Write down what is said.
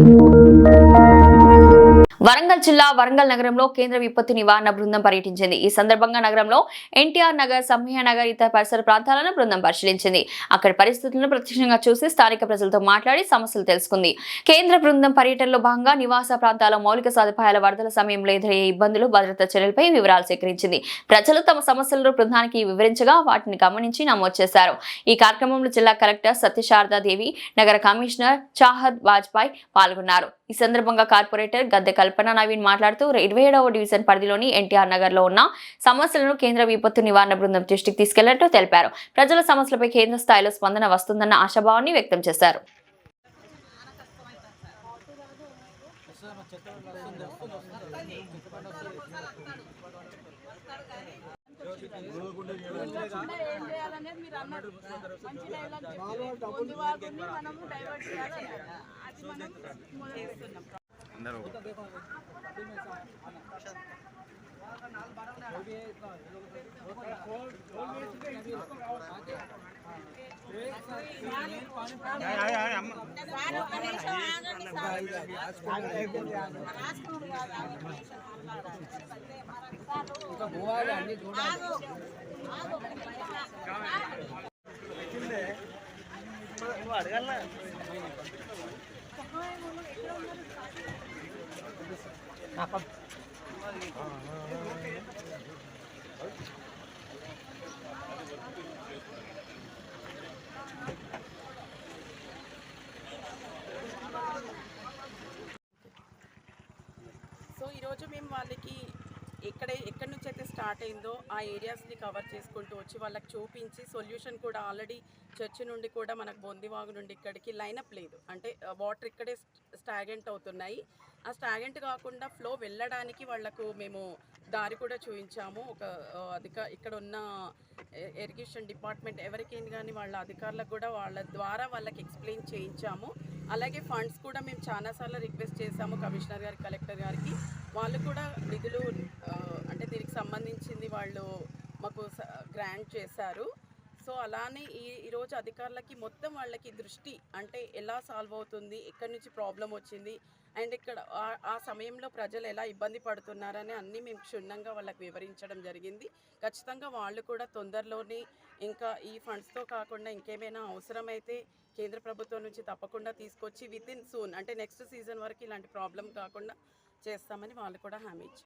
Thank you. Warangal జిల్లా వరంగల్ నగరంలో కేంద్ర విపత్తు నివారణ బృందం పర్యటించింది. ఈ సందర్భంగా నగరంలో ఎన్టీఆర్ నగర్ సమ్మయ్య నగర్ ఇతర పరిసర ప్రాంతాలను బృందం పరిశీలించింది. అక్కడి పరిస్థితులను ప్రత్యక్షంగా చూసి స్థానిక ప్రజలతో మాట్లాడి సమస్యలు తెలుసుకుంది. కేంద్ర బృందం పర్యటనలో భాగంగా నివాస ప్రాంతాల మౌలిక సదుపాయాల వరదల సమయంలో ఎదురయ్యే ఇబ్బందులు భద్రతా చర్యలపై వివరాలు సేకరించింది. ప్రజలు తమ సమస్యలను బృందానికి వివరించగా వాటిని గమనించి నమోదు చేశారు. ఈ కార్యక్రమంలో జిల్లా కలెక్టర్ సత్యశారదాదేవి నగర కమిషనర్ చాహద్ వాజ్పాయ్ పాల్గొన్నారు. ఈ సందర్భంగా కార్పొరేటర్ గద్దె కల్పన నవీన్ మాట్లాడుతూ ఇరవై ఏడవ డివిజన్ పరిధిలోని ఎన్టీఆర్ నగర్లో ఉన్న సమస్యలను కేంద్ర విపత్తు నివారణ బృందం దృష్టికి తీసుకెళ్ళినట్లు తెలిపారు. ప్రజల సమస్యలపై కేంద్ర స్థాయిలో స్పందన వస్తుందన్న ఆశాభావాన్ని వ్యక్తం చేశారు. అన్నారు మంచి డైలాగ్ చెప్పి ముందు వాగుని మనము డైవర్ట్ చేయాలన్నారు అది మనం చేస్తున్నాం సార్ ఒక్క నిమిషం ఆగండి సార్ రాసుకోండి కాదు, ఆగండి ఒక్క నిమిషం మాట్లాడాలి. సార్, ఆగు. ఆగు, ఒక్క నిమిషం. సో ఈరోజు మేము వాళ్ళకి ఎక్కడ ఎక్కడి నుంచి అయితే స్టార్ట్ అయిందో ఆ ఏరియాస్ని కవర్ చేసుకుంటూ వచ్చి వాళ్ళకి చూపించి సొల్యూషన్ కూడా ఆల్రెడీ చర్చి నుండి కూడా మనకు బొందివాగు నుండి ఇక్కడికి లైనప్ లేదు. అంటే వాటర్ ఇక్కడే స్టాగెంట్ అవుతున్నాయి. ఆ స్టాగెంట్ కాకుండా ఫ్లో వెళ్ళడానికి వాళ్ళకు మేము దారి కూడా చూపించాము ఒక అధిక ఇక్కడ ఉన్న ఇరిగేషన్ డిపార్ట్మెంట్ ఎవరికైనా కానీ వాళ్ళ అధికారులకు కూడా వాళ్ళ ద్వారా వాళ్ళకి ఎక్స్ప్లెయిన్ చేయించాము. అలాగే ఫండ్స్ కూడా మేము చాలాసార్లు రిక్వెస్ట్ చేశాము కమిషనర్ గారికి కలెక్టర్ గారికి. వాళ్ళు కూడా నిధులు అంటే దీనికి సంబంధించింది వాళ్ళు మాకు గ్రాంట్ చేశారు. సో అలానే ఈ ఈరోజు అధికారులకి మొత్తం వాళ్ళకి దృష్టి అంటే ఎలా సాల్వ్ అవుతుంది ఎక్కడి నుంచి ప్రాబ్లం వచ్చింది అండ్ ఇక్కడ ఆ- సమయంలో ప్రజలు ఎలా ఇబ్బంది పడుతున్నారని అన్నీ మేము క్షుణ్ణంగా వాళ్ళకి వివరించడం జరిగింది. ఖచ్చితంగా వాళ్ళు కూడా తొందరలోనే ఇంకా ఈ ఫండ్స్తో కాకుండా ఇంకేమైనా అవసరమైతే కేంద్ర ప్రభుత్వం నుంచి తప్పకుండా తీసుకొచ్చి విత్ ఇన్ సూన్ అంటే నెక్స్ట్ సీజన్ వరకు ఇలాంటి ప్రాబ్లం కాకుండా చేస్తామని వాళ్ళు కూడా హామీ ఇచ్చారు.